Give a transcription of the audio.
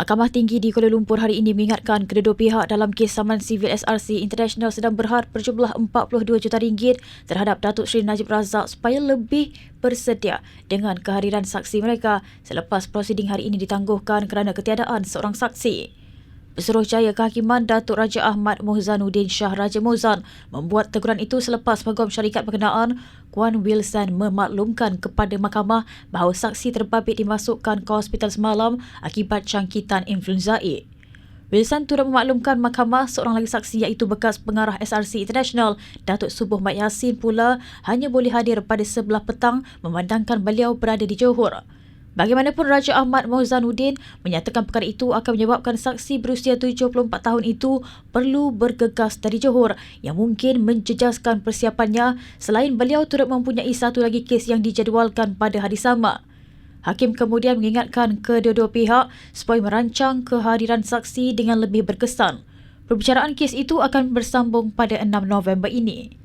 Mahkamah Tinggi di Kuala Lumpur hari ini mengingatkan kedua-dua pihak dalam kes saman sivil SRC International sedang berhad berjumlah 42 juta ringgit terhadap Datuk Seri Najib Razak supaya lebih bersedia dengan kehadiran saksi mereka selepas prosiding hari ini ditangguhkan kerana ketiadaan seorang saksi. Pesuruhjaya Kehakiman Datuk Raja Ahmad Mohzanuddin Shah Raja Mohzan membuat teguran itu selepas peguam syarikat berkenaan Kuan Wilson memaklumkan kepada mahkamah bahawa saksi terbabit dimasukkan ke hospital semalam akibat jangkitan influenza A. Wilson turut memaklumkan mahkamah seorang lagi saksi iaitu bekas pengarah SRC International Datuk Subuh Mat Yassin pula hanya boleh hadir pada sebelah petang memandangkan beliau berada di Johor. Bagaimanapun Raja Ahmad Mohzanuddin menyatakan perkara itu akan menyebabkan saksi berusia 74 tahun itu perlu bergegas dari Johor yang mungkin menjejaskan persiapannya selain beliau turut mempunyai satu lagi kes yang dijadualkan pada hari sama. Hakim kemudian mengingatkan kedua-dua pihak supaya merancang kehadiran saksi dengan lebih berkesan. Perbicaraan kes itu akan bersambung pada 6 November ini.